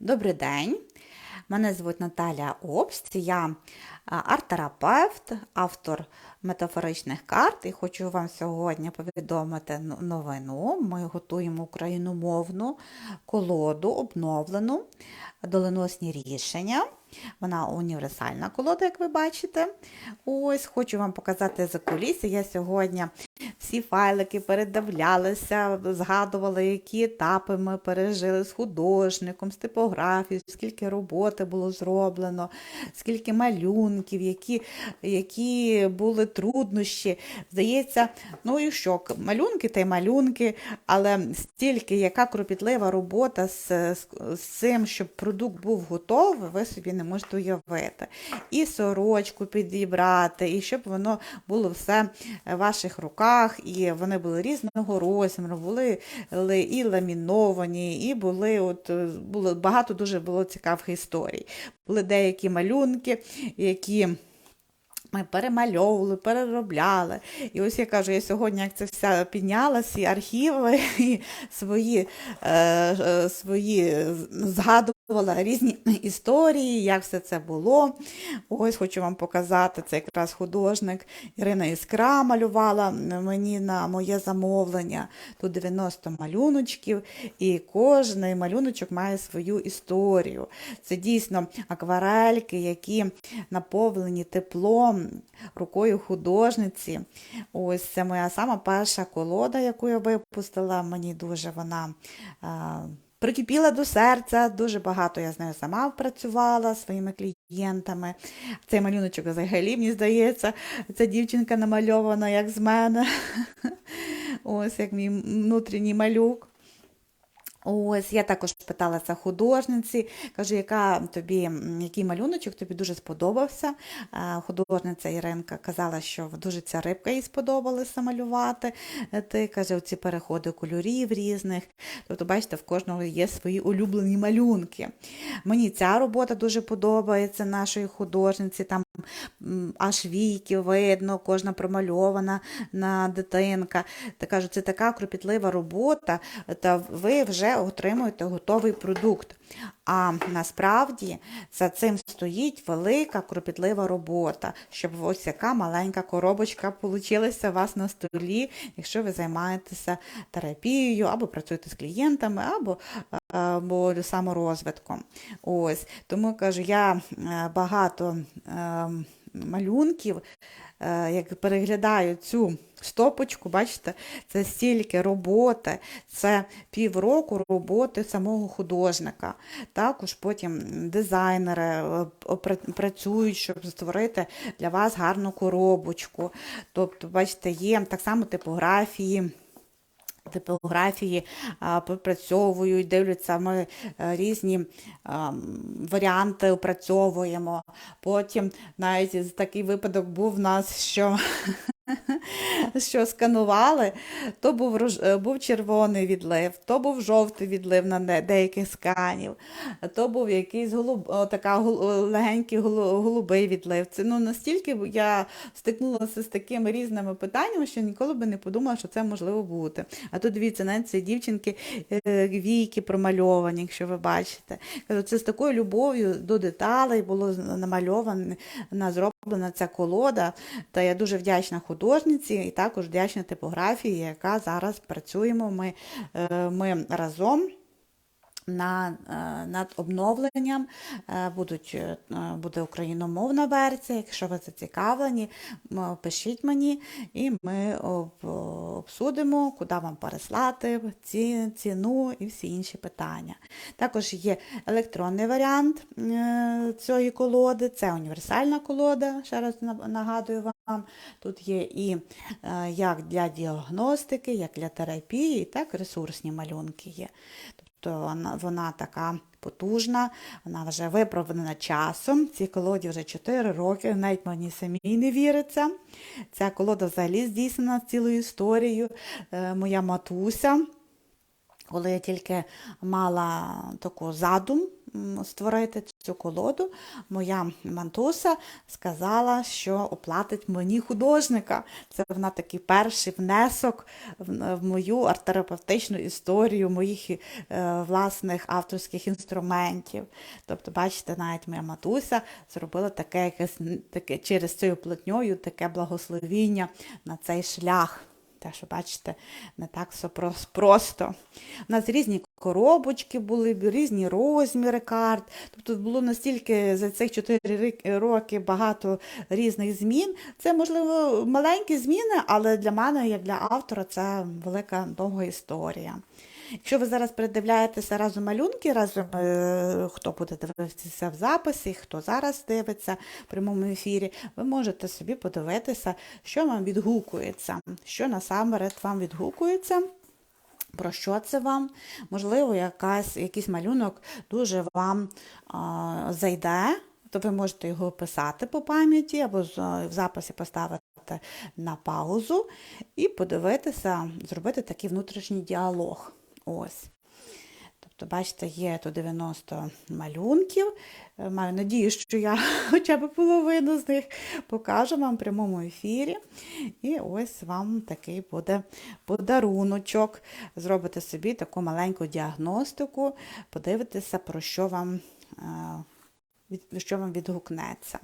Добрий день. Мене звуть Наталя Обст, я арт-терапевт, автор метафоричних карт і хочу вам сьогодні повідомити новину. Ми готуємо україномовну колоду, обновлену, доленосні рішення. Вона універсальна колода, як ви бачите. Ось хочу вам показати за куліси. Я сьогодні всі файлики передивлялися, згадували, які етапи ми пережили з художником, з типографією, скільки роботи було зроблено, скільки малюнків, які, які були труднощі. Здається, ну і що, малюнки та й малюнки, але стільки, яка кропітлива робота з, з, з цим, щоб продукт був готовий, ви собі не можете уявити. І сорочку підібрати, і щоб воно було все в ваших руках, і вони були різного розміру, були і ламіновані, і були от е, було багато дуже було цікавих історій. Були деякі малюнки, які. Ми перемальовували, переробляли. І ось я кажу, я сьогодні, як це все підняла, всі архіви і свої, е, е, свої згадувала різні історії, як все це було. Ось хочу вам показати, це якраз художник Ірина Іскра малювала мені на моє замовлення. Тут 90 малюночків, і кожен малюночок має свою історію. Це дійсно акварельки, які наповнені теплом рукою художниці. Ось це моя сама перша колода, яку я випустила. Мені дуже вона. а, Прикипіла до серця, дуже багато я з нею сама працювала своїми клієнтами. Цей малюночок взагалі, мені здається, ця дівчинка намальована як з мене. Ось як мій внутрішній малюк. Ось, я також питала це художниці, кажу, яка тобі, який малюночок тобі дуже сподобався. Художниця Іринка казала, що дуже ця рибка їй сподобалася малювати. Е, Ти каже, оці переходи кольорів різних. Тобто, бачите, в кожного є свої улюблені малюнки. Мені ця робота дуже подобається нашої художниці. Там аж віки видно, кожна промальована на дитинка. Та кажу, це така кропітлива робота, та ви вже отримуєте готовий продукт. А насправді за цим стоїть велика кропітлива робота, щоб ось яка маленька коробочка получилася у вас на столі, якщо ви займаєтеся терапією, або працюєте з клієнтами, або, або саморозвитком. Ось. Тому кажу, я е, багато е, малюнків, е, як переглядаю цю стопочку, бачите, це стільки роботи, це півроку роботи самого художника. Також потім дизайнери е, працюють, щоб створити для вас гарну коробочку. Тобто, бачите, є так само типографії. Типографії попрацьовують, дивляться, ми е, різні варіанти опрацьовуємо. Потім навіть такий випадок був в нас, що що сканували, то був, е, був червоний відлив, то був жовтий відлив на деяких сканів, то був якийсь голуб, така легенький голу- голубий відлив. Це ну, настільки я стикнулася з такими різними питаннями, що ніколи би не подумала, що це можливо бути. А тут дивіться, навіть ці дівчинки е, війки промальовані, якщо ви бачите. Це з такою любов'ю до деталей було з- намальована, зроблена ця колода. Та я дуже вдячна художниці і також вдячна типографії, яка зараз працюємо. Ми, е, ми разом. На, е, над обновленням е, будуть, е, буде україномовна версія. Якщо ви зацікавлені, пишіть мені, і ми об- обсудимо, куди вам переслати ці, ціну і всі інші питання. Також є електронний варіант цієї колоди, це універсальна колода, ще раз нагадую вам. Тут є і як для діагностики, як для терапії, так ресурсні малюнки є. Тобто вона, вона така потужна, вона вже виправлена часом. Цій колоді вже 4 роки, навіть мені самій не віриться. Ця колода взагалі здійснена цілою історією. Е, Моя матуся коли я тільки мала таку задум створити цю колоду, моя мантуса сказала, що оплатить мені художника. Це вона такий перший внесок в, мою арт-терапевтичну історію моїх е, власних авторських інструментів. Тобто, бачите, навіть моя матуся зробила таке, таке через цією платньою таке благословіння на цей шлях. Те, що бачите, не так все просто. У нас різні коробочки були, різні розміри карт. Тобто було настільки за цих 4 роки багато різних змін. Це, можливо, маленькі зміни, але для мене, як для автора, це велика довга історія. Якщо ви зараз передивляєтеся разом малюнки, разом е, хто буде дивитися в записі, хто зараз дивиться в прямому ефірі, ви можете собі подивитися, що вам відгукується, що насамперед вам відгукується. Про що це вам? Можливо, якась, якийсь малюнок дуже вам а, зайде, то ви можете його писати по пам'яті або в записі поставити на паузу і подивитися, зробити такий внутрішній діалог. Ось. Тобто, бачите, є тут 90 малюнків. Е, Маю надію, що я хоча б половину з них покажу вам в прямому ефірі. І ось вам такий буде подаруночок. Зробите собі таку маленьку діагностику, подивитеся, про що вам. е, Що вам відгукнеться,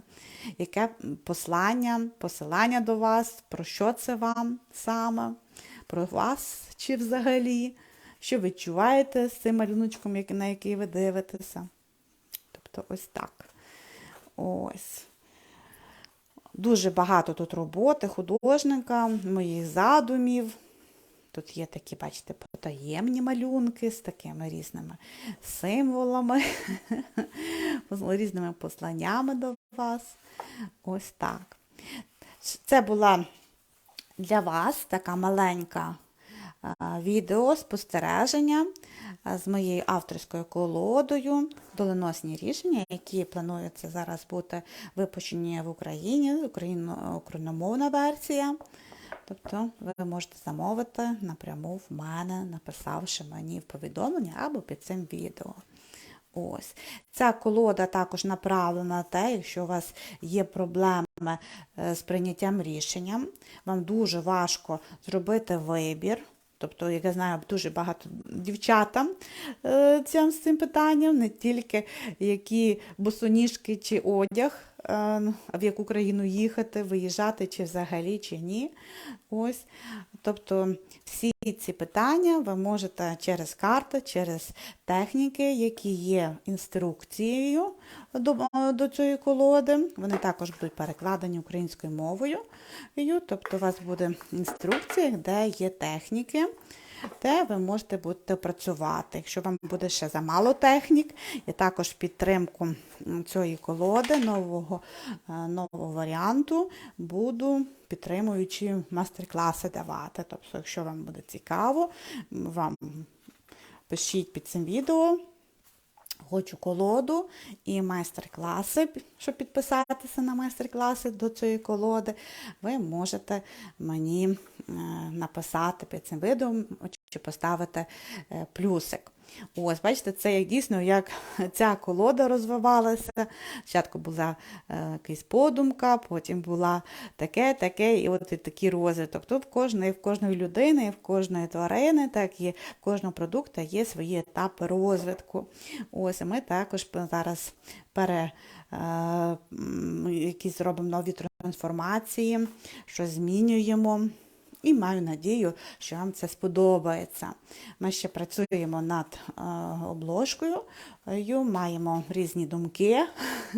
яке послання, посилання до вас, про що це вам саме, про вас чи взагалі, що відчуваєте з цим малюночком, на який ви дивитеся. Тобто ось так. Ось. Дуже багато тут роботи художника, моїх задумів. Тут є такі, бачите, потаємні малюнки з такими різними символами, різними посланнями до вас. Ось так. Це була для вас така маленька відео спостереження з моєю авторською колодою доленосні рішення, які плануються зараз бути випущені в Україні, україномовна версія. Тобто ви можете замовити напряму в мене, написавши мені в повідомлення або під цим відео. Ось. Ця колода також направлена на те, якщо у вас є проблеми е, з прийняттям рішенням, вам дуже важко зробити вибір. Тобто, як я знаю, дуже багато дівчатам е, цим, з цим питанням, не тільки які босоніжки чи одяг, в яку країну їхати, виїжджати, чи взагалі, чи ні. Ось. Тобто всі ці питання ви можете через карти, через техніки, які є інструкцією до, до цієї колоди. Вони також будуть перекладені українською мовою. Тобто у вас буде інструкція, де є техніки. Де ви можете будете працювати. Якщо вам буде ще замало технік, і також підтримку цієї колоди, нового, е, нового варіанту, буду підтримуючи мастер-класи давати. Тобто, якщо вам буде цікаво, вам пишіть під цим відео. Хочу колоду і майстер-класи, щоб підписатися на майстер-класи до цієї колоди, ви можете мені е, написати під цим відео чи поставити е, плюсик. Ось, бачите, це як дійсно, як ця колода розвивалася. Спочатку була е, якась подумка, потім була таке, таке, і от і такий розвиток. Тут в кожної, в кожної людини, і в кожної тварини, так і в кожного продукту є свої етапи розвитку. Ось, і ми також зараз пере, е, якісь робимо нові трансформації, що змінюємо. І маю надію, що вам це сподобається. Ми ще працюємо над е, обложкою, е, маємо різні думки.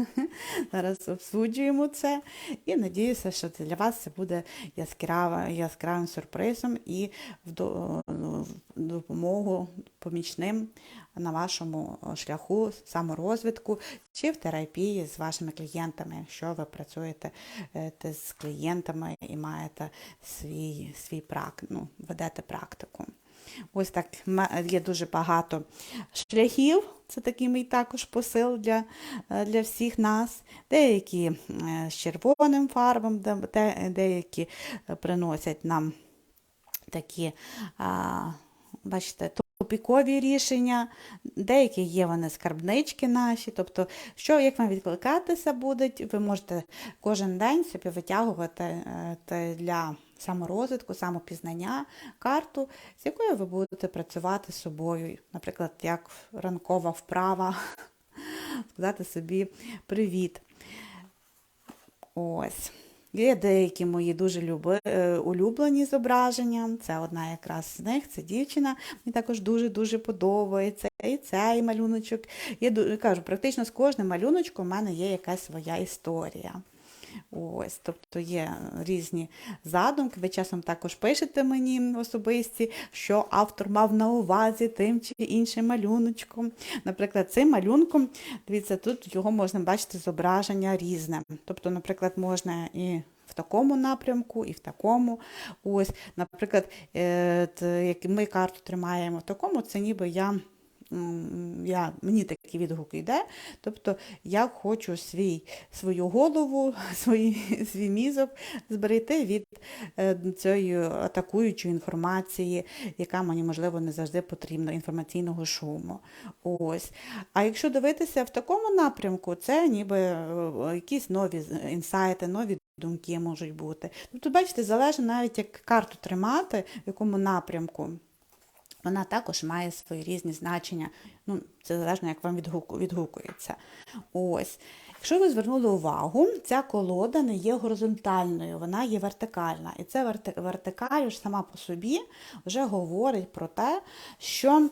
Зараз обсуджуємо це. І надіюся, що для вас це буде яскрава, яскравим сюрпризом і в в допомогу помічним на вашому шляху саморозвитку чи в терапії з вашими клієнтами, якщо ви працюєте е, з клієнтами і маєте свій, свій прак, ну, ведете практику. Ось так є дуже багато шляхів. Це такий мій також посил для, е, для всіх нас. Деякі е, з червоним фарбом, де- де- деякі е, приносять нам такі, бачите, копійкові рішення, деякі є вони скарбнички наші. Тобто, що як вам відкликатися будуть, ви можете кожен день собі витягувати е, для саморозвитку, самопізнання карту, з якою ви будете працювати з собою. Наприклад, як ранкова вправа, сказати собі привіт. Ось. Є деякі мої дуже люби, е, улюблені зображення. Це одна якраз з них, це дівчина. Мені також дуже-дуже подобається. І цей малюночок. Я кажу, практично з кожним малюночком у мене є якась своя історія. Ось, тобто є різні задумки. Ви часом також пишете мені особисті, що автор мав на увазі тим чи іншим малюночком. Наприклад, цим малюнком, дивіться, тут його можна бачити зображення різне. Тобто, наприклад, можна і в такому напрямку, і в такому. Ось, наприклад, е, як ми карту тримаємо в такому, це ніби я. Я, мені такий відгук йде, тобто я хочу свій, свою голову, свій, свій мізок зберегти від е, цієї атакуючої інформації, яка мені, можливо, не завжди потрібна, інформаційного шуму. Ось. А якщо дивитися в такому напрямку, це ніби е, якісь нові інсайти, нові думки можуть бути. Тобто, бачите, залежить навіть як карту тримати, в якому напрямку. Вона також має свої різні значення. Ну, це залежно, як вам відгуку- відгукується. Ось. Якщо ви звернули увагу, ця колода не є горизонтальною, вона є вертикальна. І ця вертикаль ж сама по собі вже говорить про те, що,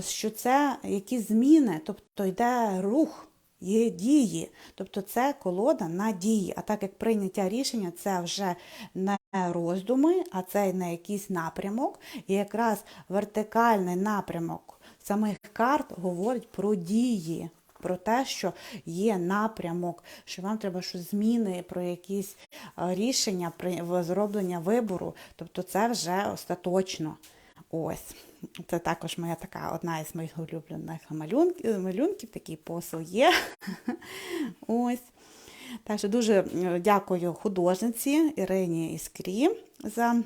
що це якісь зміни, тобто йде рух. Є дії, тобто це колода на дії. А так як прийняття рішення це вже не роздуми, а це не якийсь напрямок. І якраз вертикальний напрямок самих карт говорить про дії, про те, що є напрямок, що вам треба щось зміни, про якісь е, рішення, при зроблення вибору. Тобто це вже остаточно. Ось. Це також моя така одна із моїх улюблених малюнків, малюнків такий посил є. Ось. Так що дуже е, дякую художниці Ірині Іскрі за,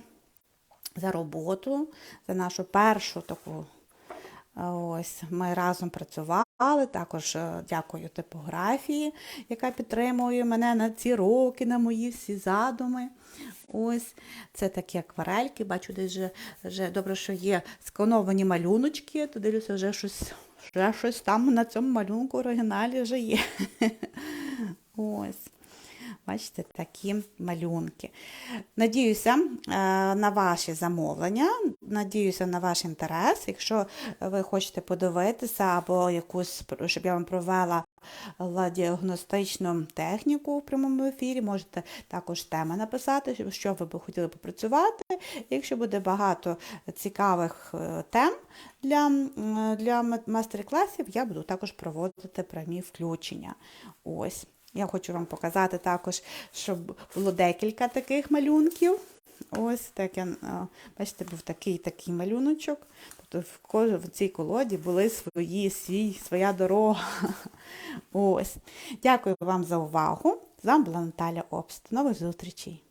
за роботу, за нашу першу таку. е, Ось ми разом працювали. Також е, дякую типографії, яка підтримує мене на ці роки, на мої всі задуми. Ось це такі акварельки. Бачу, десь вже, вже добре, що є скановані малюночки, то дивлюся, вже щось, вже щось там на цьому малюнку оригіналі вже є. Ось. Бачите, такі малюнки. Надіюся е, на ваші замовлення, надіюся на ваш інтерес. Якщо ви хочете подивитися або якусь, щоб я вам провела діагностичну техніку в прямому ефірі, можете також теми написати, що- ви б хотіли попрацювати. Якщо буде багато цікавих е, тем для, для ма- мастер-класів, я буду також проводити прямі включення. Ось. Я хочу вам показати також, щоб було декілька таких малюнків. Ось так я, бачите, був такий такий малюночок. Тобто в, кож- в цій колоді були свої, свій, своя дорога. Ось. Дякую вам за увагу. З вами була Наталя Обст. Нових зустрічей!